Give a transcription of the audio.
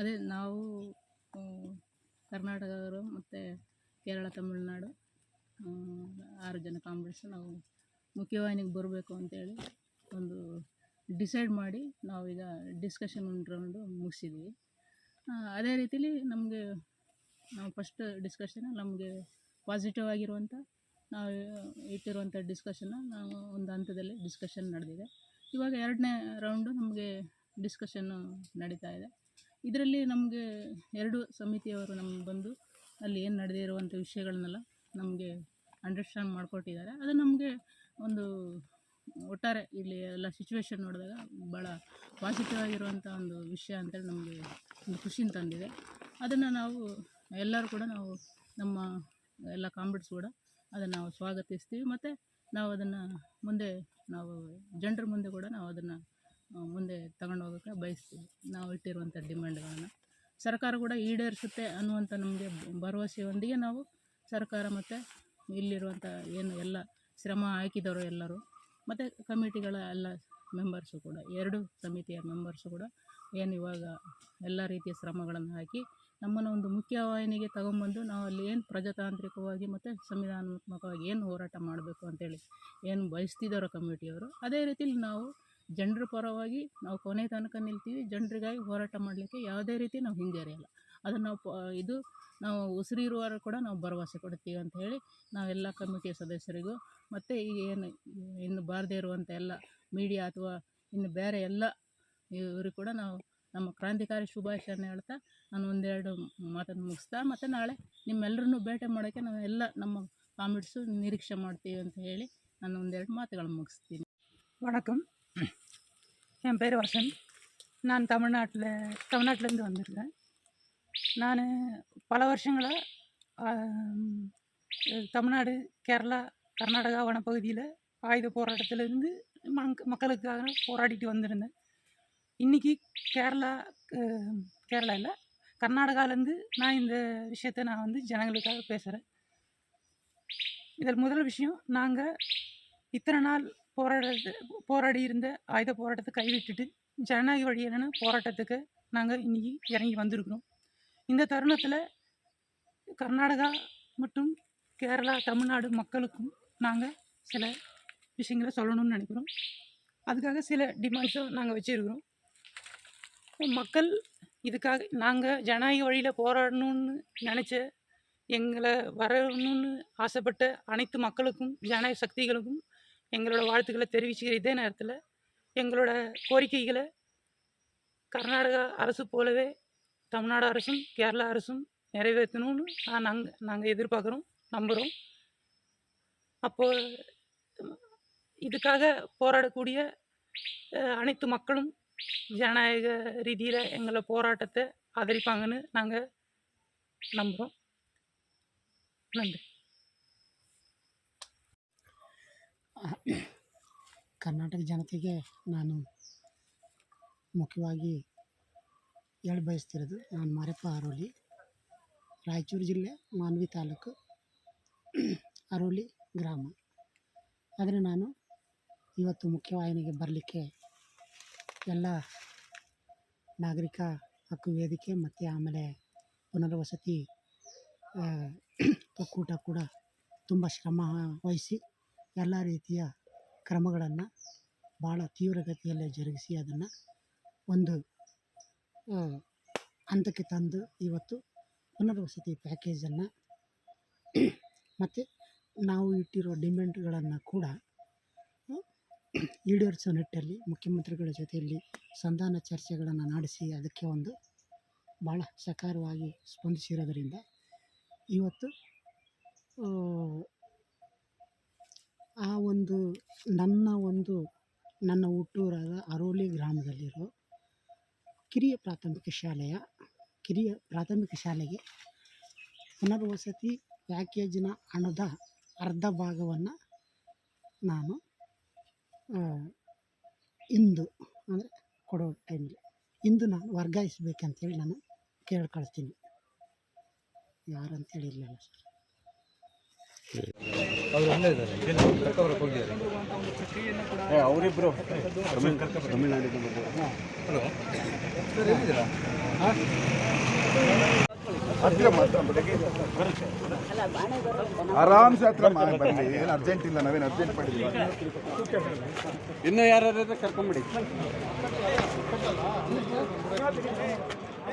ಅದೇ ನಾವು ಕರ್ನಾಟಕದವರು ಮತ್ತು ಕೇರಳ, ತಮಿಳುನಾಡು ಆರು ಜನ ಕಾಮ್ರೇಡ್ಸ್ ನಾವು ಮುಖ್ಯವಾಹಿನಿಗೆ ಬರಬೇಕು ಅಂತೇಳಿ ಒಂದು ಡಿಸೈಡ್ ಮಾಡಿ ನಾವೀಗ ಡಿಸ್ಕಷನ್ ಒಂದು ರೌಂಡು ಮುಗಿಸಿದ್ವಿ ಅದೇ ರೀತಿಲಿ ನಮಗೆ, ನಾವು ಫಸ್ಟ್ ಡಿಸ್ಕಷನ್ ನಮಗೆ ಪಾಸಿಟಿವ್ ಆಗಿರುವಂಥ ನಾವು ಇಟ್ಟಿರುವಂಥ ಡಿಸ್ಕಷನ್ನ ನಾವು ಒಂದು ಹಂತದಲ್ಲಿ ಡಿಸ್ಕಷನ್ ನಡೆದಿದೆ. ಇವಾಗ ಎರಡನೇ ರೌಂಡು ನಮಗೆ ಡಿಸ್ಕಷನ್ನು ನಡೀತಾ ಇದೆ. ಇದರಲ್ಲಿ ನಮಗೆ ಎರಡು ಸಮಿತಿಯವರು ನಮ್ಗೆ ಬಂದು ಅಲ್ಲಿ ಏನು ನಡೆದಿರುವಂಥ ವಿಷಯಗಳನ್ನೆಲ್ಲ ನಮಗೆ ಅಂಡರ್ಸ್ಟ್ಯಾಂಡ್ ಮಾಡಿಕೊಟ್ಟಿದ್ದಾರೆ. ಅದು ನಮಗೆ ಒಂದು ಒಟ್ಟಾರೆ ಇಲ್ಲಿ ಎಲ್ಲ ಸಿಚುವೇಶನ್ ನೋಡಿದಾಗ ಭಾಳ ಪಾಸಿಟಿವ್ ಒಂದು ವಿಷಯ ಅಂತೇಳಿ ನಮಗೆ ಒಂದು ಖುಷಿನ ತಂದಿದೆ. ಅದನ್ನು ನಾವು ಎಲ್ಲರೂ ಕೂಡ ನಾವು ನಮ್ಮ ಎಲ್ಲ ಕಾಮ್ರೇಡ್ಸ್ ಕೂಡ ಅದನ್ನು ನಾವು ಸ್ವಾಗತಿಸ್ತೀವಿ. ಮತ್ತು ನಾವು ಅದನ್ನು ಮುಂದೆ ನಾವು ಜನರ ಮುಂದೆ ಕೂಡ ನಾವು ಅದನ್ನು ಮುಂದೆ ತಗೊಂಡು ಹೋಗೋಕ್ಕೆ ಬಯಸ್ತೀವಿ. ನಾವು ಇಟ್ಟಿರುವಂಥ ಡಿಮ್ಯಾಂಡ್ಗಳನ್ನು. ಸರ್ಕಾರ ಕೂಡ ಈಡೇರಿಸುತ್ತೆ ಅನ್ನುವಂಥ ನಮಗೆ ಭರವಸೆಯೊಂದಿಗೆ ನಾವು ಸರ್ಕಾರ ಮತ್ತು ಇಲ್ಲಿರುವಂಥ ಏನು ಎಲ್ಲ ಶ್ರಮ ಹಾಕಿದವರು ಎಲ್ಲರೂ, ಮತ್ತು ಕಮಿಟಿಗಳ ಎಲ್ಲ ಮೆಂಬರ್ಸು ಕೂಡ, ಎರಡು ಸಮಿತಿಯ ಮೆಂಬರ್ಸು ಕೂಡ ಏನು ಇವಾಗ ಎಲ್ಲ ರೀತಿಯ ಶ್ರಮಗಳನ್ನು ಹಾಕಿ ನಮ್ಮನ್ನು ಒಂದು ಮುಖ್ಯವಾಹಿನಿಗೆ ತಗೊಂಬಂದು ನಾವು ಅಲ್ಲಿ ಏನು ಪ್ರಜಾತಾಂತ್ರಿಕವಾಗಿ ಮತ್ತು ಸಂವಿಧಾನಾತ್ಮಕವಾಗಿ ಏನು ಹೋರಾಟ ಮಾಡಬೇಕು ಅಂತೇಳಿ ಏನು ಬಯಸ್ತಿದ್ದಾರೋ ಕಮಿಟಿಯವರು, ಅದೇ ರೀತಿಲಿ ನಾವು ಜನರ ಪರವಾಗಿ ನಾವು ಕೊನೆ ತನಕ ನಿಲ್ತೀವಿ, ಜನರಿಗಾಗಿ ಹೋರಾಟ ಮಾಡಲಿಕ್ಕೆ ಯಾವುದೇ ರೀತಿ ನಾವು ಹಿಂಜರಿಯಲ್ಲ. ಅದನ್ನು ನಾವು ಪ, ಇದು ನಾವು ಉಸಿರಿರುವಾಗ ಕೂಡ ನಾವು ಭರವಸೆ ಕೊಡ್ತೀವಿ ಅಂತ ಹೇಳಿ ನಾವೆಲ್ಲ ಕಮಿಟಿಯ ಸದಸ್ಯರಿಗೂ ಮತ್ತು ಈಗ ಏನು ಇನ್ನು ಬಾರದೇ ಇರುವಂಥ ಎಲ್ಲ ಮೀಡಿಯಾ ಅಥವಾ ಇನ್ನು ಬೇರೆ ಎಲ್ಲ ಇವರು ಕೂಡ ನಾವು ನಮ್ಮ ಕ್ರಾಂತಿಕಾರಿ ಶುಭಾಶಯನ ಹೇಳ್ತಾ ನಾನು ಒಂದೆರಡು ಮಾತನ್ನು ಮುಗಿಸ್ತಾ ಮತ್ತು ನಾಳೆ ನಿಮ್ಮೆಲ್ಲರನ್ನು ಭೇಟಿ ಮಾಡೋಕ್ಕೆ ನಾವೆಲ್ಲ ನಮ್ಮ ಕಾಮೆಂಟ್ಸು ನಿರೀಕ್ಷೆ ಮಾಡ್ತೀವಿ ಅಂತ ಹೇಳಿ ನಾನು ಒಂದೆರಡು ಮಾತುಗಳನ್ನು ಮುಗಿಸ್ತೀನಿ. ವಣಕಂ என் பேர் வசந்த். நான் தமிழ்நாட்டில் தமிழ்நாட்டிலேருந்து வந்திருக்கேன். நான் பல வருஷங்களாக தமிழ்நாடு கேரளா கர்நாடகா வனப்பகுதியில் ஆயுத போராட்டத்திலேருந்து மக் மக்களுக்காக போராடிட்டு வந்திருந்தேன். இன்றைக்கி கேரளா கேரளாவில் கேரளா இல்லை கர்நாடகாலேருந்து நான் இந்த விஷயத்தை நான் வந்து ஜனங்களுக்காக பேசுகிறேன் இதில் முதல் விஷயம் நாங்கள் இத்தனை நாள் போராட்டத்து போராடி இருந்த ஆயுத போராட்டத்தை கைவிட்டுட்டு ஜனநாயக வழியான போராட்டத்துக்கு நாங்கள் இன்னைக்கு இறங்கி வந்திருக்கிறோம். இந்த தருணத்தில் கர்நாடகா மற்றும் கேரளா தமிழ்நாடு மக்களுக்கும் நாங்கள் சில விஷயங்களை சொல்லணும்னு நினைக்கிறோம். அதுக்காக சில டிமாண்ட்ஸும் நாங்கள் வச்சுருக்கிறோம். மக்கள் இதுக்காக நாங்கள் ஜனநாயக வழியில் போராடணும்னு நினச்ச எங்களை வரணும்னு ஆசைப்பட்ட அனைத்து மக்களுக்கும் ஜனநாயக சக்திகளுக்கும் எங்களோட வாழ்த்துக்களை தெரிவிச்சுக்கிற இதே நேரத்தில் எங்களோட கோரிக்கைகளை கர்நாடகா அரசு போலவே தமிழ்நாடு அரசும் கேரளா அரசும் நிறைவேற்றணும்னு நான் நாங்கள் நாங்கள் எதிர்பார்க்குறோம் நம்புகிறோம் அப்போது இதுக்காக போராடக்கூடிய அனைத்து மக்களும் ஜனநாயக ரீதியில் எங்களை போராட்டத்தை ஆதரிப்பாங்கன்னு நாங்கள் நம்புகிறோம் நன்றி. ಕರ್ನಾಟಕ ಜನತೆಗೆ ನಾನು ಮುಖ್ಯವಾಗಿ ಹೇಳ ಬಯಸ್ತಿರೋದು ನಾನು ಮಾರಪ್ಪ ಅರೋಲಿ. ರಾಯಚೂರು ಜಿಲ್ಲೆ, ಮಾನ್ವಿ ತಾಲೂಕು, ಅರೋಲಿ ಗ್ರಾಮ. ಆದರೆ ನಾನು ಇವತ್ತು ಮುಖ್ಯವಾಹಿನಿಗೆ ಬರಲಿಕ್ಕೆ ಎಲ್ಲ ನಾಗರಿಕ ಹಕ್ಕು ವೇದಿಕೆ ಮತ್ತು ಆಮೇಲೆ ಪುನರ್ವಸತಿ ಒಕ್ಕೂಟ ಕೂಡ ತುಂಬ ಶ್ರಮ ವಹಿಸಿ ಎಲ್ಲ ರೀತಿಯ ಕ್ರಮಗಳನ್ನು ಭಾಳ ತೀವ್ರಗತಿಯಲ್ಲಿ ಜರುಗಿಸಿ ಅದನ್ನು ಒಂದು ಹಂತಕ್ಕೆ ತಂದು ಇವತ್ತು ಪುನರ್ವಸತಿ ಪ್ಯಾಕೇಜನ್ನು ಮತ್ತು ನಾವು ಇಟ್ಟಿರೋ ಡಿಮ್ಯಾಂಡ್ಗಳನ್ನು ಕೂಡ ಈಡೇರಿಸೋ ನಿಟ್ಟಲ್ಲಿ ಮುಖ್ಯಮಂತ್ರಿಗಳ ಜೊತೆಯಲ್ಲಿ ಸಂಧಾನ ಚರ್ಚೆಗಳನ್ನು ನಡೆಸಿ ಅದಕ್ಕೆ ಒಂದು ಭಾಳ ಸಕಾರವಾಗಿ ಸ್ಪಂದಿಸಿರೋದರಿಂದ ಇವತ್ತು ಆ, ಒಂದು ನನ್ನ ಒಂದು ನನ್ನ ಹುಟ್ಟೂರಾದ ಅರೋಲಿ ಗ್ರಾಮದಲ್ಲಿರೋ ಕಿರಿಯ ಪ್ರಾಥಮಿಕ ಶಾಲೆಯ ಕಿರಿಯ ಪ್ರಾಥಮಿಕ ಶಾಲೆಗೆ ಪುನರ್ವಸತಿ ಪ್ಯಾಕೇಜಿನ ಹಣದ ಅರ್ಧ ಭಾಗವನ್ನು ನಾನು ಇಂದು ಅಂದರೆ ಕೊಡೋ ಟೈಮಲ್ಲಿ ಇಂದು ನಾನು ವರ್ಗಾಯಿಸಬೇಕಂತೇಳಿ ನಾನು ಕೇಳ್ಕೊಳ್ತೀನಿ. ಯಾರಂತೇಳಿ ಇಲ್ಲಲ್ಲ ಸರ್. ಹತ್ತಿರ ಮಾತ್ರ ಬೆಳಗ್ಗೆ. ಆರಾಮ್ಸೆ ಹತ್ರ ಬರಲಿ ಏನು ಅರ್ಜೆಂಟ್ ಇಲ್ಲ ನಾವೇನು ಅರ್ಜೆಂಟ್ ಮಾಡಿದ್ವಿ ಇನ್ನೂ ಯಾರು ಕರ್ಕೊಂಬಿಡಿ